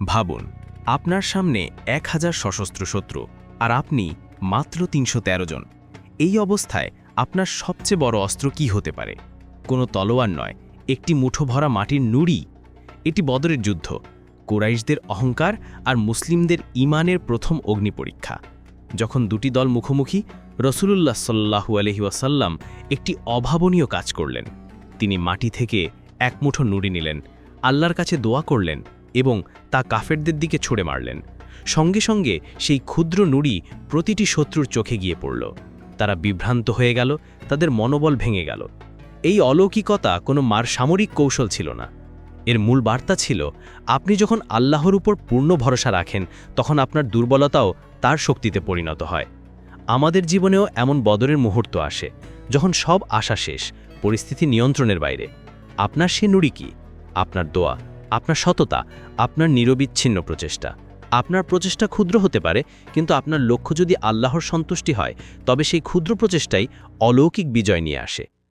ভাবুন, আপনার সামনে এক হাজার সশস্ত্র শত্রু আর আপনি মাত্র তিনশো তেরো জন। এই অবস্থায় আপনার সবচেয়ে বড় অস্ত্র কি হতে পারে? কোনো তলোয়ার নয়, একটি মুঠো ভরা মাটির নুড়ি। এটি বদরের যুদ্ধ, কোরাইশদের অহংকার আর মুসলিমদের ইমানের প্রথম অগ্নি পরীক্ষা। যখন দুটি দল মুখোমুখি, রসুলুল্লাহ সাল্লাহু আলহি ওয়াসাল্লাম একটি অভাবনীয় কাজ করলেন। তিনি মাটি থেকে এক মুঠো নুড়ি নিলেন, আল্লাহর কাছে দোয়া করলেন এবং তা কাফেরদের দিকে ছুড়ে মারলেন। সঙ্গে সঙ্গে সেই ক্ষুদ্র নুড়ি প্রতিটি শত্রুর চোখে গিয়ে পড়ল। তারা বিভ্রান্ত হয়ে গেল, তাদের মনোবল ভেঙে গেল। এই অলৌকিকতা কোনো মার সামরিক কৌশল ছিল না। এর মূল বার্তা ছিল, আপনি যখন আল্লাহর উপর পূর্ণ ভরসা রাখেন, তখন আপনার দুর্বলতাও তার শক্তিতে পরিণত হয়। আমাদের জীবনেও এমন বদরের মুহূর্ত আসে, যখন সব আশা শেষ, পরিস্থিতি নিয়ন্ত্রণের বাইরে। আপনার সে নুড়ি কি? আপনার দোয়া। আপনার সততা, আপনার নিরবিচ্ছিন্ন প্রচেষ্টা। আপনার প্রচেষ্টা ক্ষুদ্র হতে পারে, কিন্তু আপনার লক্ষ্য যদি আল্লাহর সন্তুষ্টি হয়, তবে সেই ক্ষুদ্র প্রচেষ্টাই অলৌকিক বিজয় নিয়ে আসে।